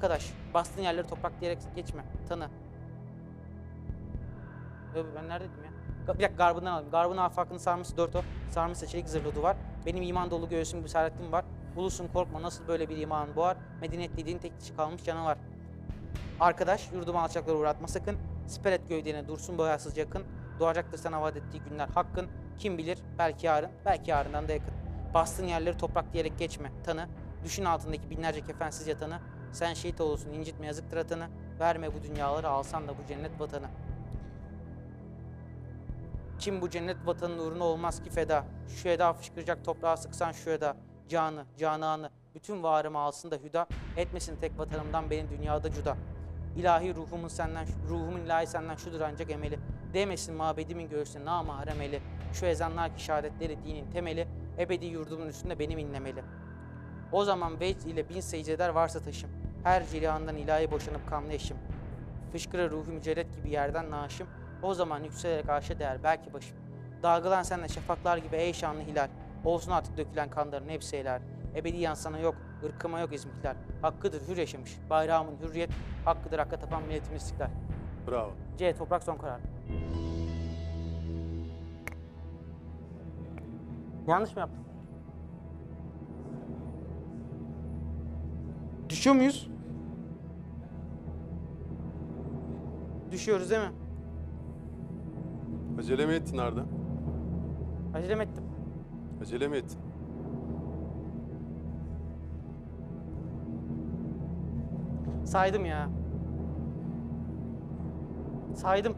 Arkadaş, bastığın yerleri toprak diyerek geçme. Tanı. Yo, Ben neredeydim ya? Bir dakika garbından alayım. Garbın afakını sarmışsa dört o. Sarmışsa çelik zırhlığı var. Benim iman dolu göğsüm bir serhattim var. Ulusun korkma nasıl böyle bir iman boğar. Medeniyet dediğin tek dişi kalmış canavar. Arkadaş yurdumu alçaklara uğratma sakın. Siper et gövdene dursun boyasız yakın. Doğacaktır sana vaat ettiği günler hakkın. Kim bilir belki yarın, belki yarından da yakın. Bastığın yerleri toprak diyerek geçme, tanı. Düşün altındaki binlerce kefensiz yatanı. Sen şehit olursun, incitme yazıktır atanı. Verme bu dünyaları, alsan da bu cennet vatanı. Kim bu cennet vatanın uğruna olmaz ki feda. Şu eda fışkıracak toprağa sıksan şu eda. Canı, cananı, bütün varımı alsın da hüda. Etmesin tek vatanımdan beni dünyada cuda. İlahi ruhumun senden, ruhumun ilahi senden şudur ancak emeli. Demesin mabedimin göğsüne namahrem eli. Şu ezanlar ki şehadetleri dinin temeli. Ebedi yurdumun üstünde benim inlemeli. O zaman vecd ile bin secdeler varsa taşım. Her cilihandan ilahi boşanıp kanlı eşim. Fışkırır ruhu mücerret gibi yerden naşım. O zaman yükselerek arşa değer belki başım. Dalgalan senle şafaklar gibi ey şanlı hilal. Olsun artık dökülen kanların hepsi helal. Ebediyen sana yok, ırkıma yok izmihlal. Hakkıdır hür yaşamış. Bayrağımın hürriyet, hakkıdır hakka tapan milletimin istiklal. Bravo. C. Toprak son karar. Yanlış mı yaptım? Düşüyor muyuz? Düşüyoruz değil mi? Acele mi ettin Arda? Acele mi ettim? Acele mi ettin? Saydım ya. Saydım.